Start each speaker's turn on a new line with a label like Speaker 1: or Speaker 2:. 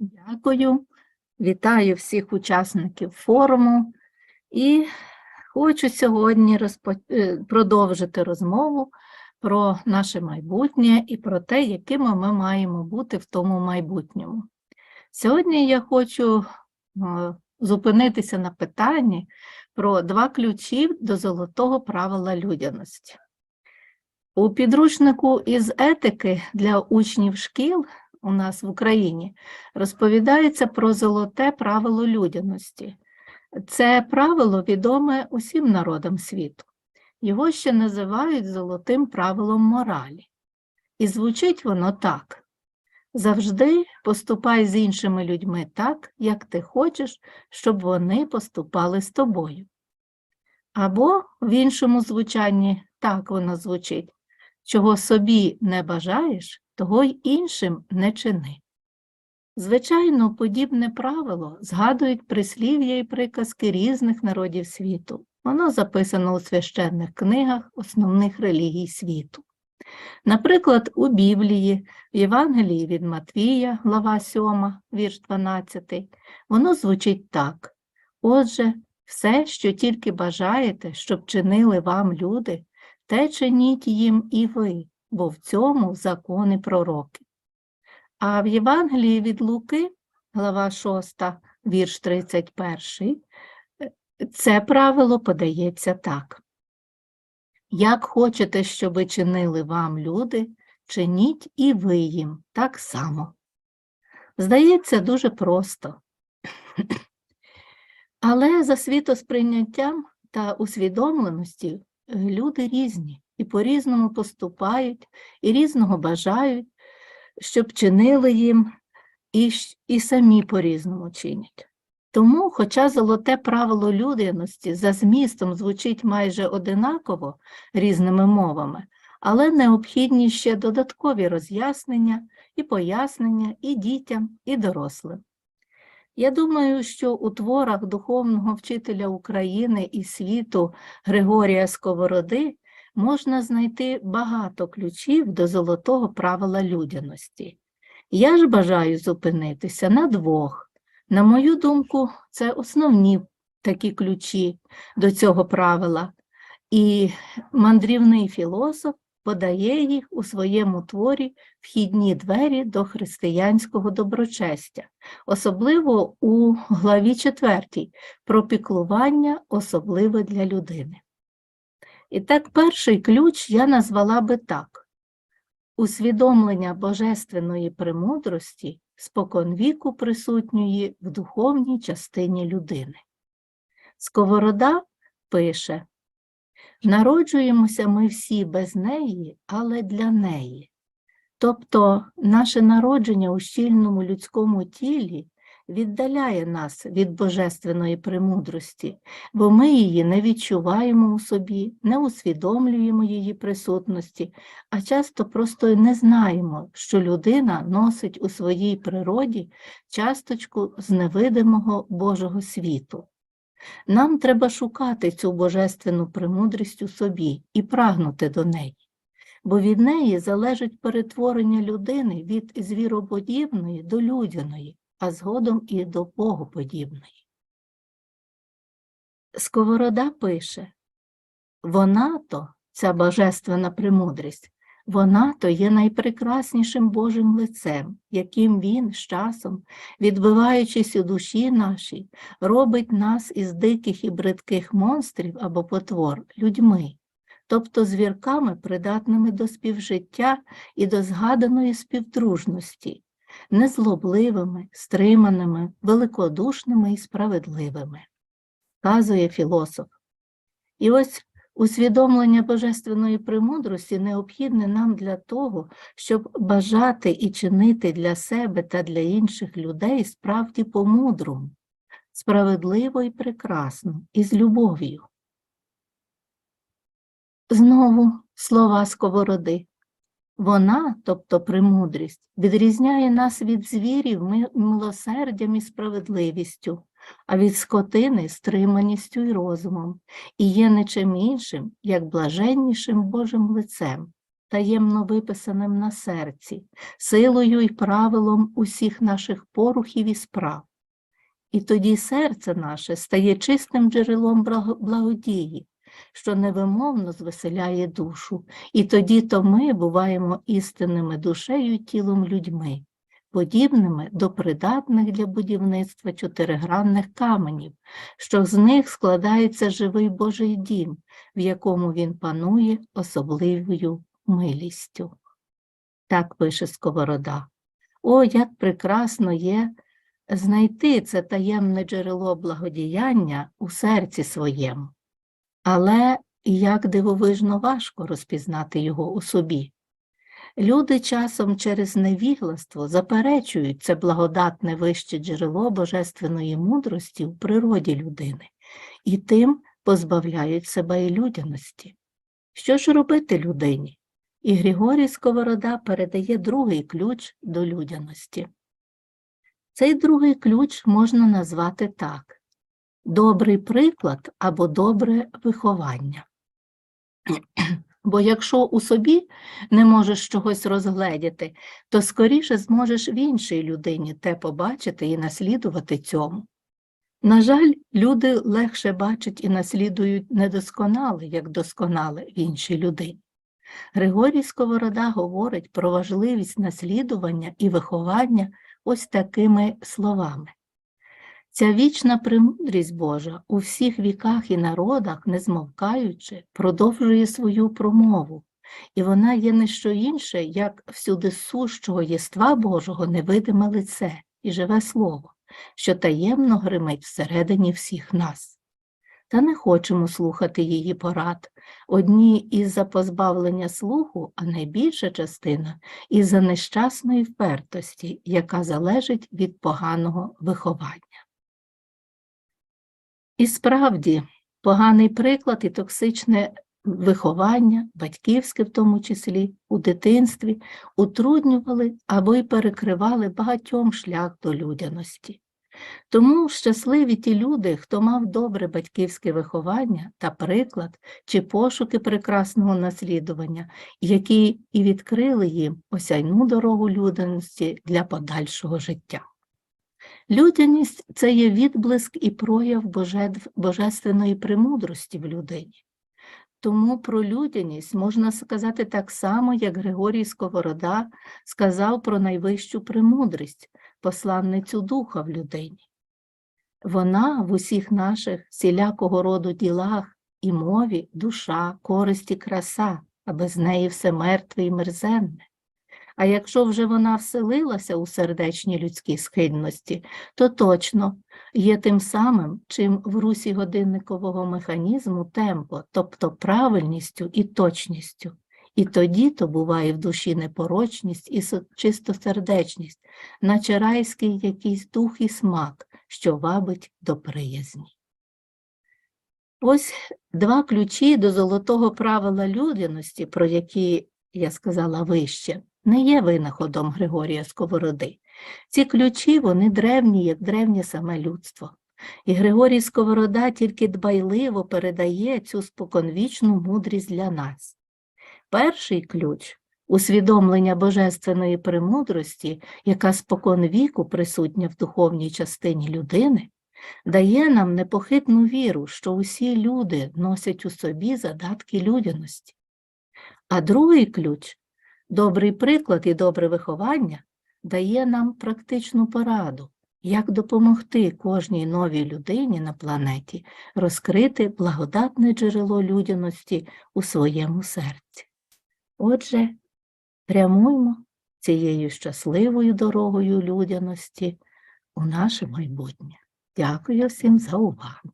Speaker 1: Дякую. Вітаю всіх учасників форуму і хочу сьогодні розпо... е, продовжити розмову про наше майбутнє і про те, якими ми маємо бути в тому майбутньому. Сьогодні я хочу е, зупинитися на питанні про два ключі до золотого правила людяності. У підручнику із етики для учнів шкіл у нас в Україні розповідається про золоте правило людяності. Це правило відоме усім народам світу. Його ще називають золотим правилом моралі. І звучить воно так: завжди поступай з іншими людьми так, як ти хочеш, щоб вони поступали з тобою. Або в іншому звучанні так воно звучить: чого собі не бажаєш, того й іншим не чини. Звичайно, подібне правило згадують прислів'я і приказки різних народів світу. Воно записано у священних книгах основних релігій світу. Наприклад, у Біблії, в Євангелії від Матвія, глава 7, вірш 12, воно звучить так: Отже, все, що тільки бажаєте, щоб чинили вам люди, те чиніть їм і ви, бо в цьому закони пророки. А в Євангелії від Луки, глава 6, вірш 31, це правило подається так. Як хочете, щоби чинили вам люди, чиніть і ви їм так само. Здається, дуже просто. Але за світосприйняттям та усвідомленості люди різні і по-різному поступають, і різного бажають, щоб чинили їм, і, і самі по-різному чинять. Тому, хоча золоте правило людяності за змістом звучить майже одинаково різними мовами, але необхідні ще додаткові роз'яснення і пояснення і дітям, і дорослим. Я думаю, що у творах духовного вчителя України і світу Григорія Сковороди можна знайти багато ключів до золотого правила людяності. Я ж бажаю зупинитися на двох. На мою думку, це основні такі ключі до цього правила, і мандрівний філософ подає їх у своєму творі вхідні двері до християнського доброчестя, особливо у главі 4 про піклування особливе для людини. І так, перший ключ я назвала би так: усвідомлення божественної премудрості споконвіку присутньої в духовній частині людини. Сковорода пише: Народжуємося ми всі без неї, але для неї. Тобто наше народження у щільному людському тілі віддаляє нас від божественної премудрості, бо ми її не відчуваємо у собі, не усвідомлюємо її присутності, а часто просто й не знаємо, що людина носить у своїй природі часточку з невидимого Божого світу. Нам треба шукати цю божественну премудрість у собі і прагнути до неї, бо від неї залежить перетворення людини від звіроподібної до людяної, а згодом і до богоподібної. Сковорода пише, вона то, ця божественна премудрість, вона то є найпрекраснішим Божим лицем, яким він з часом, відбиваючись у душі нашій, робить нас із диких і бридких монстрів або потвор людьми, тобто звірками, придатними до співжиття і до згаданої співдружності, незлобливими, стриманими, великодушними і справедливими, казує філософ. І ось усвідомлення божественної премудрості необхідне нам для того, щоб бажати і чинити для себе та для інших людей справді по-мудрому, справедливо і прекрасно, і з любов'ю. Знову слова сковороди. Вона, тобто премудрість, відрізняє нас від звірів милосердям і справедливістю, а від скотини стриманістю і розумом, і є нічим іншим, як блаженнішим Божим лицем, таємно виписаним на серці, силою і правилом усіх наших порухів і справ. І тоді серце наше стає чистим джерелом благодії, що невимовно звеселяє душу, і тоді то ми буваємо істинними душею і тілом людьми, подібними до придатних для будівництва чотиригранних каменів, що з них складається живий Божий дім, в якому він панує особливою милістю. Так пише Сковорода. О, як прекрасно є знайти це таємне джерело благодіяння у серці своєму. Але як дивовижно важко розпізнати його у собі. Люди часом через невігластво заперечують це благодатне вище джерело божественної мудрості в природі людини і тим позбавляють себе і людяності. Що ж робити людині? І Григорій Сковорода передає другий ключ до людяності. Цей другий ключ можна назвати так добрий приклад або добре виховання. Бо якщо у собі не можеш чогось розгледіти, то скоріше зможеш в іншій людині те побачити і наслідувати цьому. На жаль, люди легше бачать і наслідують недосконале, як досконале в іншій людині. Григорій Сковорода говорить про важливість наслідування і виховання ось такими словами. Ця вічна премудрість Божа у всіх віках і народах, не змовкаючи, продовжує свою промову, і вона є не що інше, як всюди сущого єства Божого невидиме лице і живе слово, що таємно гримить всередині всіх нас. Та не хочемо слухати її порад. Одні із-за позбавлення слуху, а найбільша частина із-за нещасної впертості, яка залежить від поганого виховання. І справді, поганий приклад і токсичне виховання, батьківське в тому числі, у дитинстві, утруднювали або й перекривали багатьом шлях до людяності. Тому щасливі ті люди, хто мав добре батьківське виховання та приклад чи пошуки прекрасного наслідування, які і відкрили їм осяйну дорогу людяності для подальшого життя. Людяність це є відблиск і прояв божественної премудрості в людині. Тому про людяність можна сказати так само, як Григорій Сковорода сказав про найвищу премудрість, посланницю духа в людині. Вона в усіх наших всілякого роду ділах і мові душа, користь і краса, а без неї все мертве і мерзенне. А якщо вже вона вселилася у сердечні людські схильності, то точно є тим самим, чим в русі годинникового механізму темпо, тобто правильністю і точністю. І тоді то буває в душі непорочність і чистосердечність, наче райський якийсь дух і смак, що вабить до приязні. Ось два ключі до золотого правила людяності, про які я сказала вище, не є винаходом Григорія Сковороди. Ці ключі вони древні, як древнє саме людство. І Григорій Сковорода тільки дбайливо передає цю споконвічну мудрість для нас. Перший ключ усвідомлення божественної премудрості, яка споконвіку присутня в духовній частині людини, дає нам непохитну віру, що усі люди носять у собі задатки людяності. А другий ключ добрий приклад і добре виховання дає нам практичну пораду, як допомогти кожній новій людині на планеті розкрити благодатне джерело людяності у своєму серці. Отже, прямуймо цією щасливою дорогою людяності у наше майбутнє. Дякую всім за увагу.